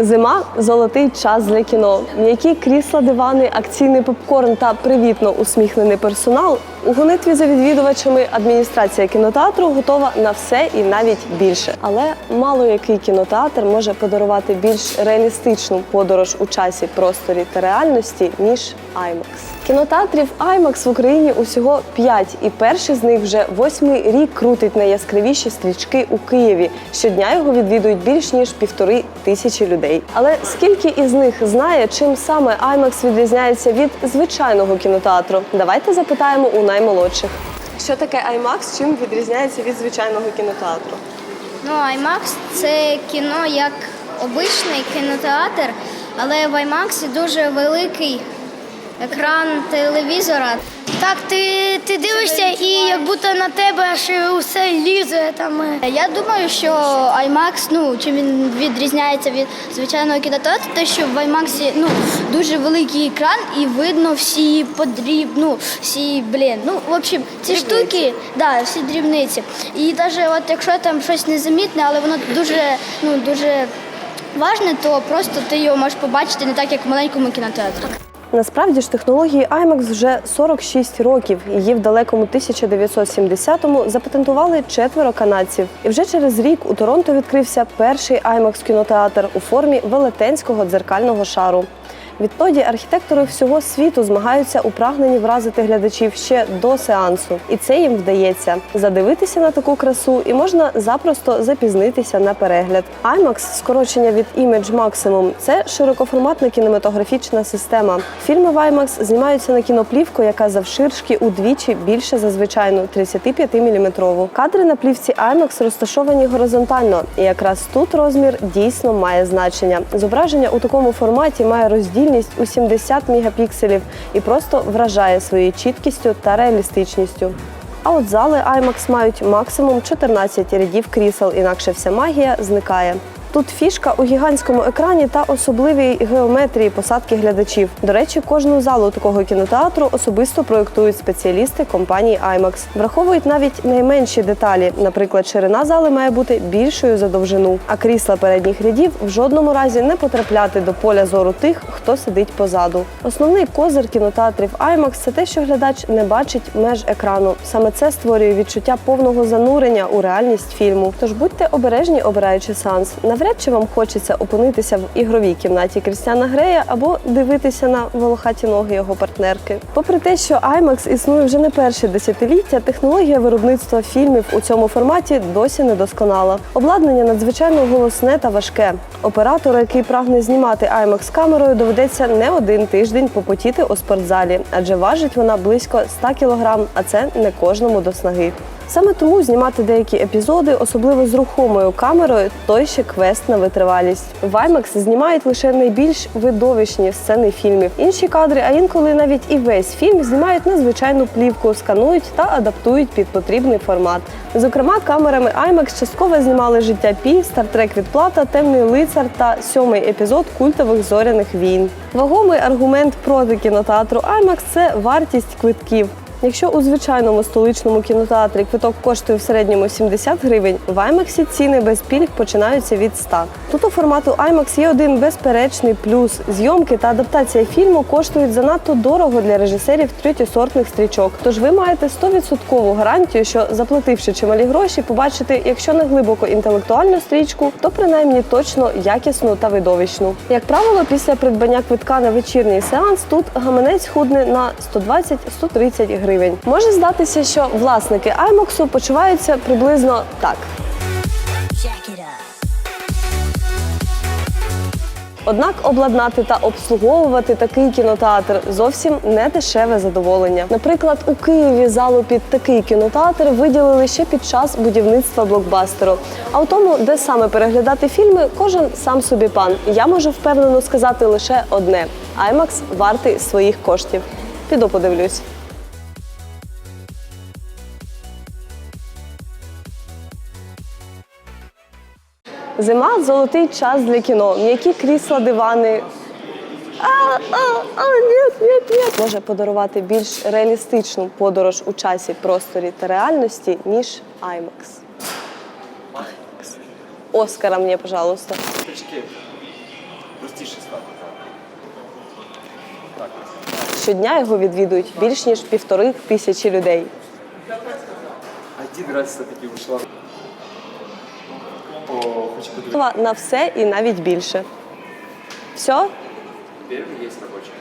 Зима золотий час для кіно. М'які крісла, дивани, акційний попкорн та привітно усміхнений персонал. У гонитві за відвідувачами адміністрація кінотеатру готова на все і навіть більше. Але мало який кінотеатр може подарувати більш реалістичну подорож у часі, просторі та реальності ніж IMAX. Кінотеатрів IMAX в Україні усього 5, і перший з них вже восьмий рік крутить найяскравіші стрічки у Києві. Щодня його відвідують більш ніж півтори тисячі людей. Але скільки із них знає, чим саме IMAX відрізняється від звичайного кінотеатру? Давайте запитаємо у наймолодших. Що таке IMAX? Чим відрізняється від звичайного кінотеатру? Ну, IMAX це кіно як обичний кінотеатр, але в IMAX дуже великий екран телевізора. Так, ти, ти дивишся і як будто на тебе аж усе лізе там. Я думаю, що IMAX, ну чим він відрізняється від звичайного кінотеатру, те, що в IMAX ну, дуже великий екран і видно всі подріб, ну, всі, блін, ну, в общем, ці штуки, да, всі дрібниці. І навіть от якщо там щось незамітне, але воно дуже, ну, дуже важне, то просто ти його можеш побачити не так, як в маленькому кінотеатрі. Насправді ж технології IMAX вже 46 років. Її в далекому 1970-му запатентували четверо канадців. І вже через рік у Торонто відкрився перший IMAX кінотеатр у формі велетенського дзеркального шару. Відтоді архітектори всього світу змагаються у прагненні вразити глядачів ще до сеансу, і це їм вдається задивитися на таку красу, і можна запросто запізнитися на перегляд. IMAX – скорочення від Image Maximum – це широкоформатна кінематографічна система. Фільми в IMAX знімаються на кіноплівку, яка завширшки удвічі більше за звичайну 35 мм. Кадри на плівці IMAX розташовані горизонтально, і якраз тут розмір дійсно має значення. Зображення у такому форматі має роздільність у 70 мегапікселів і просто вражає своєю чіткістю та реалістичністю. А от зали IMAX мають максимум 14 рядів крісел, інакше вся магія зникає. Тут фішка у гігантському екрані та особливій геометрії посадки глядачів. До речі, кожну залу такого кінотеатру особисто проєктують спеціалісти компанії IMAX. Враховують навіть найменші деталі. Наприклад, ширина зали має бути більшою за довжину, а крісла передніх рядів в жодному разі не потрапляти до поля зору тих, хто сидить позаду. Основний козир кінотеатрів IMAX – це те, що глядач не бачить меж екрану. Саме це створює відчуття повного занурення у реальність фільму. Тож будьте обережні, обираючи сеанс. Навряд чи вам хочеться опинитися в ігровій кімнаті Крістіана Грея або дивитися на волохаті ноги його партнерки. Попри те, що IMAX існує вже не перше десятиліття, технологія виробництва фільмів у цьому форматі досі недосконала. Обладнання надзвичайно голосне та важке. Оператору, який прагне знімати IMAX камерою, доведеться не один тиждень попотіти у спортзалі, адже важить вона близько 100 кг, а це не кожному до снаги. Саме тому знімати деякі епізоди, особливо з рухомою камерою, той ще квест на витривалість. В IMAX знімають лише найбільш видовищні сцени фільмів. Інші кадри, а інколи навіть і весь фільм знімають на звичайну плівку, сканують та адаптують під потрібний формат. Зокрема, камерами IMAX частково знімали життя Пі, Стартрек Відплата, Темний лицар та сьомий епізод культових зоряних війн. Вагомий аргумент проти кінотеатру IMAX – це вартість квитків. Якщо у звичайному столичному кінотеатрі квиток коштує в середньому 70 гривень, в IMAX ціни без пільг починаються від 100. Тут у формату IMAX є один безперечний плюс. Зйомки та адаптація фільму коштують занадто дорого для режисерів третьосортних стрічок. Тож ви маєте 100% гарантію, що заплативши чималі гроші, побачите, якщо не глибоко інтелектуальну стрічку, то принаймні точно якісну та видовищну. Як правило, після придбання квитка на вечірній сеанс тут гаманець худне на 120-130 гривень. Може здатися, що власники IMAX почуваються приблизно так. Однак обладнати та обслуговувати такий кінотеатр зовсім не дешеве задоволення. Наприклад, у Києві залу під такий кінотеатр виділили ще під час будівництва блокбастеру. А у тому, де саме переглядати фільми, кожен сам собі пан. Я можу впевнено сказати лише одне: IMAX вартий своїх коштів. Піду подивлюсь. Зима золотий час для кіно. М'які крісла, дивани. А, а, а, ні, ні, ні. Може подарувати більш реалістичну подорож у часі, просторі та реальності, ніж IMAX. IMAX. Оскара мені, пожалуйста. Простіше стало. Так. Щодня його відвідують більш ніж півтори тисячі людей. Один раз все-таки вийшла. На все і навіть більше. Все? Тепер є робочий.